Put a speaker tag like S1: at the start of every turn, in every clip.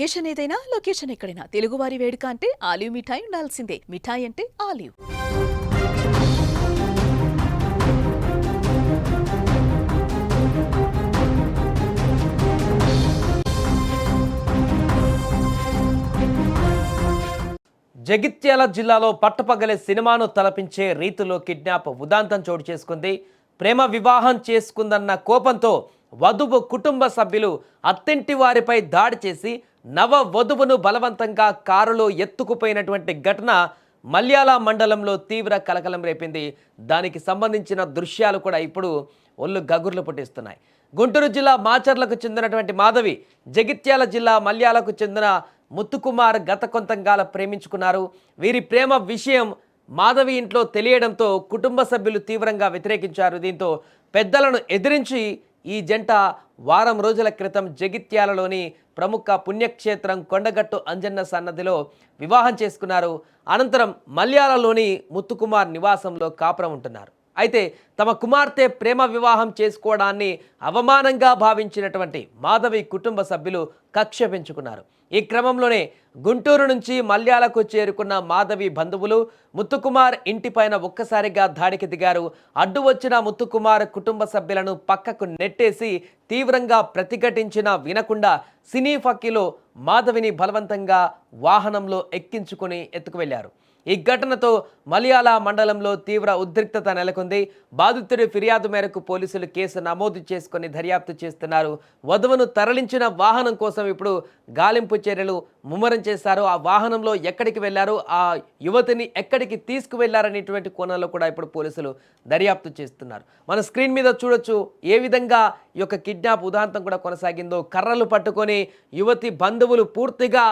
S1: Occasion ఏదైనా location ఎక్కడైనా. తెలుగువారి వేడుక అంటే ఆలివ్ మిఠాయి ఉండాల్సిందే. మిఠాయి అంటే ఆలివ్.
S2: జగిత్యాల జిల్లాలో పట్టపగలే సినిమాను తలపించే రీతిలో కిడ్నాప్ ఉదాంతం చోటు చేసుకుంది. ప్రేమ వివాహం చేసుకుందన్న కోపంతో వధువు కుటుంబ సభ్యులు అత్తింటి వారిపై దాడి చేసి నవ వధువును బలవంతంగా కారులో ఎత్తుకుపోయినటువంటి ఘటన మల్యాల మండలంలో తీవ్ర కలకలం రేపింది. దానికి సంబంధించిన దృశ్యాలు కూడా ఇప్పుడు ఒళ్ళు గగుర్లు పుట్టిస్తున్నాయి. గుంటూరు జిల్లా మాచర్లకు చెందినటువంటి మాధవి జగిత్యాల జిల్లా మల్యాలకు చెందిన ముత్తుకుమార్ గత కొంతంగాల ప్రేమించుకున్నారు. వీరి ప్రేమ విషయం మాధవి ఇంట్లో తెలియడంతో కుటుంబ సభ్యులు తీవ్రంగా వ్యతిరేకించారు. దీంతో పెద్దలను ఎదిరించి ఈ జంట వారం రోజుల క్రితం జగిత్యాలలోని ప్రముఖ పుణ్యక్షేత్రం కొండగట్టు అంజన్న సన్నదిలో వివాహం చేసుకున్నారు. అనంతరం మల్యాలలోని ముత్తుకుమార్ నివాసంలో కాపురం ఉంటున్నారు. అయితే తమ కుమార్తె ప్రేమ వివాహం చేసుకోవడాన్ని అవమానంగా భావించినటువంటి మాధవి కుటుంబ సభ్యులు కక్ష పెంచుకున్నారు ఈ క్రమంలోనే గుంటూరు నుంచి మల్యాలకు చేరుకున్న మాధవి బంధువులు ముత్తుకుమార్ ఇంటిపైన ఒక్కసారిగా దాడికి దిగారు. అడ్డు వచ్చిన ముత్తుకుమార్ కుటుంబ సభ్యులను పక్కకు నెట్టేసి తీవ్రంగా ప్రతిఘటించిన వినకుండా సినీ ఫక్కీలో మాధవిని బలవంతంగా వాహనంలో ఎక్కించుకుని ఎత్తుకువెళ్ళారు ఈ ఘటనతో మలయాళ మండలంలో తీవ్ర ఉద్రిక్తత నెలకొంది. బాధితుడి ఫిర్యాదు మేరకు పోలీసులు కేసు నమోదు చేసుకుని దర్యాప్తు చేస్తున్నారు. వధువును తరలించిన వాహనం కోసం ఇప్పుడు గాలింపు చర్యలు ముమ్మరం చేశారు. ఆ వాహనంలో ఎక్కడికి వెళ్ళారు ఆ యువతిని ఎక్కడికి తీసుకువెళ్ళారనేటువంటి కోణంలో కూడా ఇప్పుడు పోలీసులు దర్యాప్తు చేస్తున్నారు. మన స్క్రీన్ మీద చూడొచ్చు ఏ విధంగా ఈ యొక్క కిడ్నాప్ ఉదాంతం కూడా కొనసాగిందో. కర్రలు పట్టుకొని యువతి బంధువులు పూర్తిగా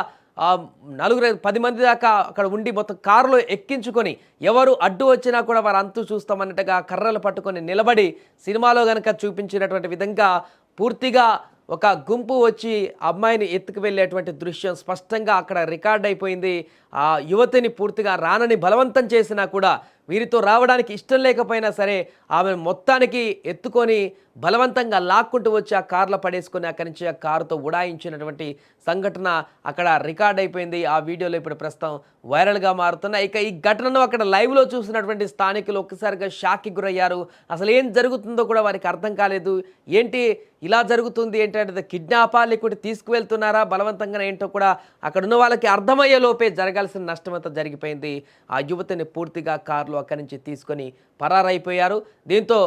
S2: నలుగురు పది మంది దాకా అక్కడ ఉండి మొత్తం కారులో ఎక్కించుకొని ఎవరు అడ్డు వచ్చినా కూడా వారు అంతు చూస్తామన్నట్టుగా కర్రలు పట్టుకొని నిలబడి సినిమాలో కనుక చూపించినటువంటి విధంగా పూర్తిగా ఒక గుంపు వచ్చి అమ్మాయిని ఎత్తుకు వెళ్ళేటువంటి దృశ్యం స్పష్టంగా అక్కడ రికార్డ్ అయిపోయింది. ఆ యువతిని పూర్తిగా రానని బలవంతం చేసినా కూడా వీరితో రావడానికి ఇష్టం లేకపోయినా సరే ఆమె మొత్తానికి ఎత్తుకొని బలవంతంగా లాక్కుంటూ వచ్చి ఆ కార్లో పడేసుకొని అక్కడి నుంచి ఆ కారుతో ఉడాయించినటువంటి సంఘటన అక్కడ రికార్డ్ అయిపోయింది. ఆ వీడియోలో ఇప్పుడు ప్రస్తుతం వైరల్గా మారుతున్నాయి ఇక ఈ ఘటనను అక్కడ లైవ్లో చూసినటువంటి స్థానికులు ఒక్కసారిగా షాక్కి గురయ్యారు. అసలు ఏం జరుగుతుందో కూడా వారికి అర్థం కాలేదు. ఏంటి ఇలా జరుగుతుంది? ఏంటంటే కిడ్నాపా లేకుంటే తీసుకువెళ్తున్నారా? బలవంతంగా ఏంటో కూడా అక్కడ ఉన్న వాళ్ళకి అర్థమయ్యే లోపే జరగాల్సిన నష్టమంతా జరిగిపోయింది. ఆ యువతిని పూర్తిగా కార్లు అక్కడి నుంచి తీసుకొని పరారైపోయారు. దీంతో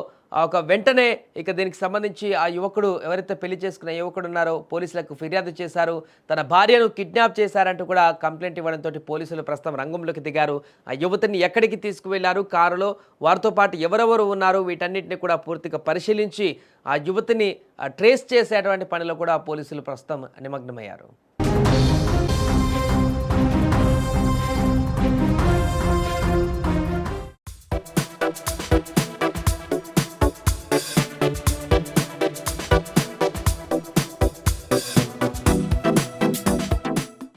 S2: ఒక వెంటనే ఇక దీనికి సంబంధించి ఆ యువకుడు ఎవరైతే పెళ్ళి చేసుకున్న యువకుడు ఉన్నారో పోలీసులకు ఫిర్యాదు చేశారు. తన భార్యను కిడ్నాప్ చేశారంటూ కూడా కంప్లైంట్ ఇవ్వడంతో పోలీసులు ప్రస్తుతం రంగంలోకి దిగారు. ఆ యువతిని ఎక్కడికి తీసుకువెళ్ళారు కారులో వారితో పాటు ఎవరెవరు ఉన్నారు వీటన్నిటిని కూడా పూర్తిగా పరిశీలించి ఆ యువతిని ట్రేస్ చేసేటువంటి పనిలో కూడా పోలీసులు ప్రస్తుతం నిమగ్నమయ్యారు.